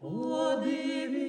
Подивіться.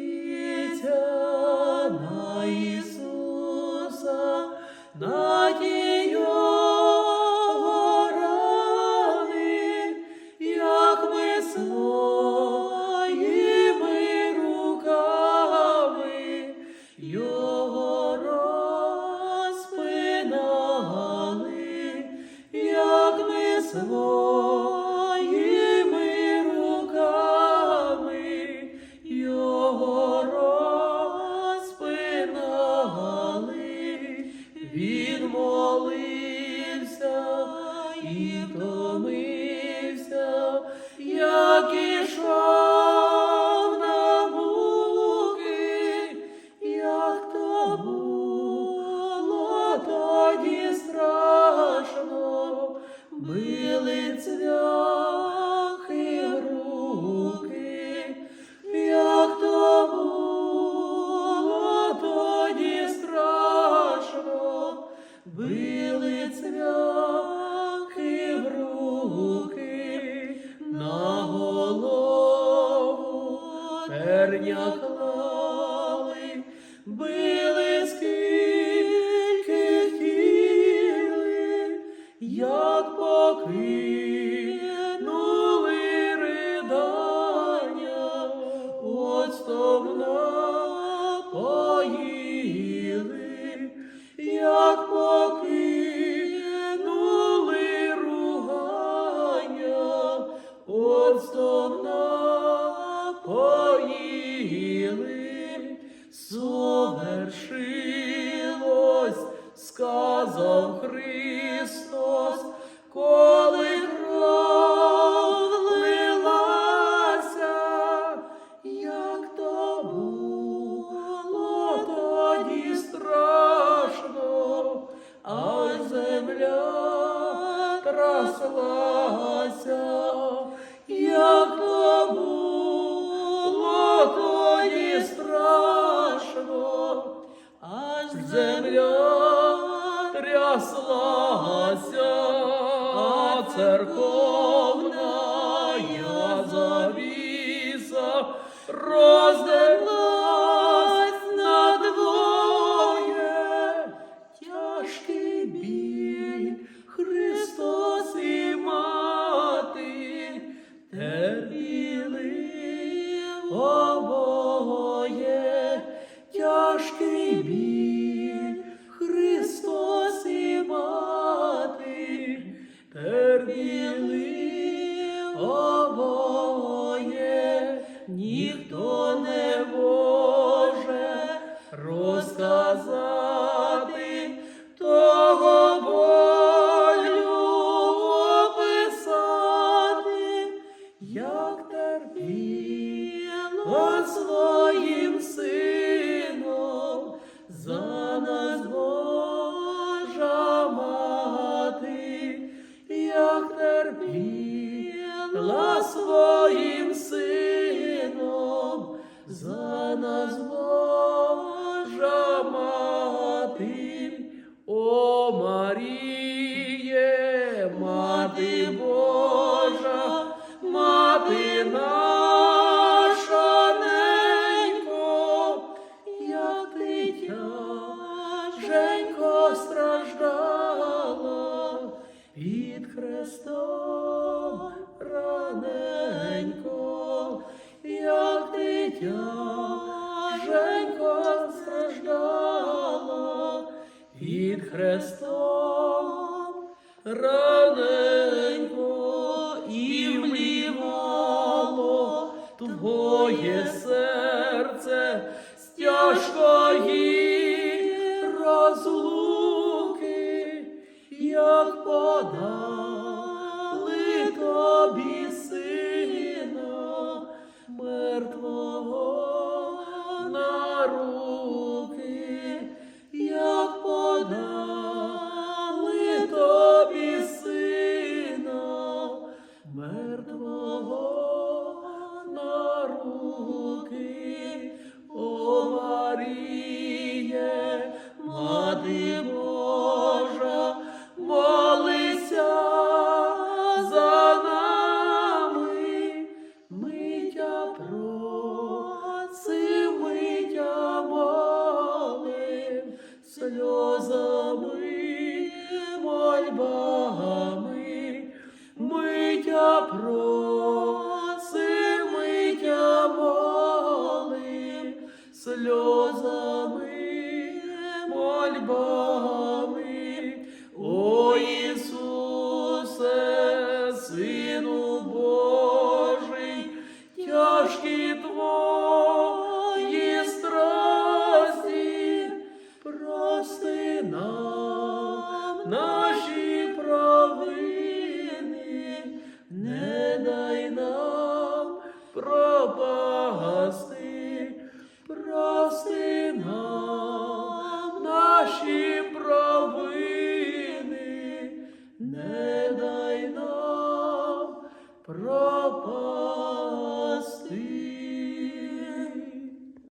Христом напоїли, як покинули ругання, Отстом напоїли. паслася, як то було, то страшно, аж земля тряслася, а церковна завіса роздивилася. своїм сином за нас Божа мати, як своїм сином, за нас о. раненько і влівало твоє серце з тяжкої розлуки. сльозами, мольбами, ми тя просим, ми тя сльозами, мольбами.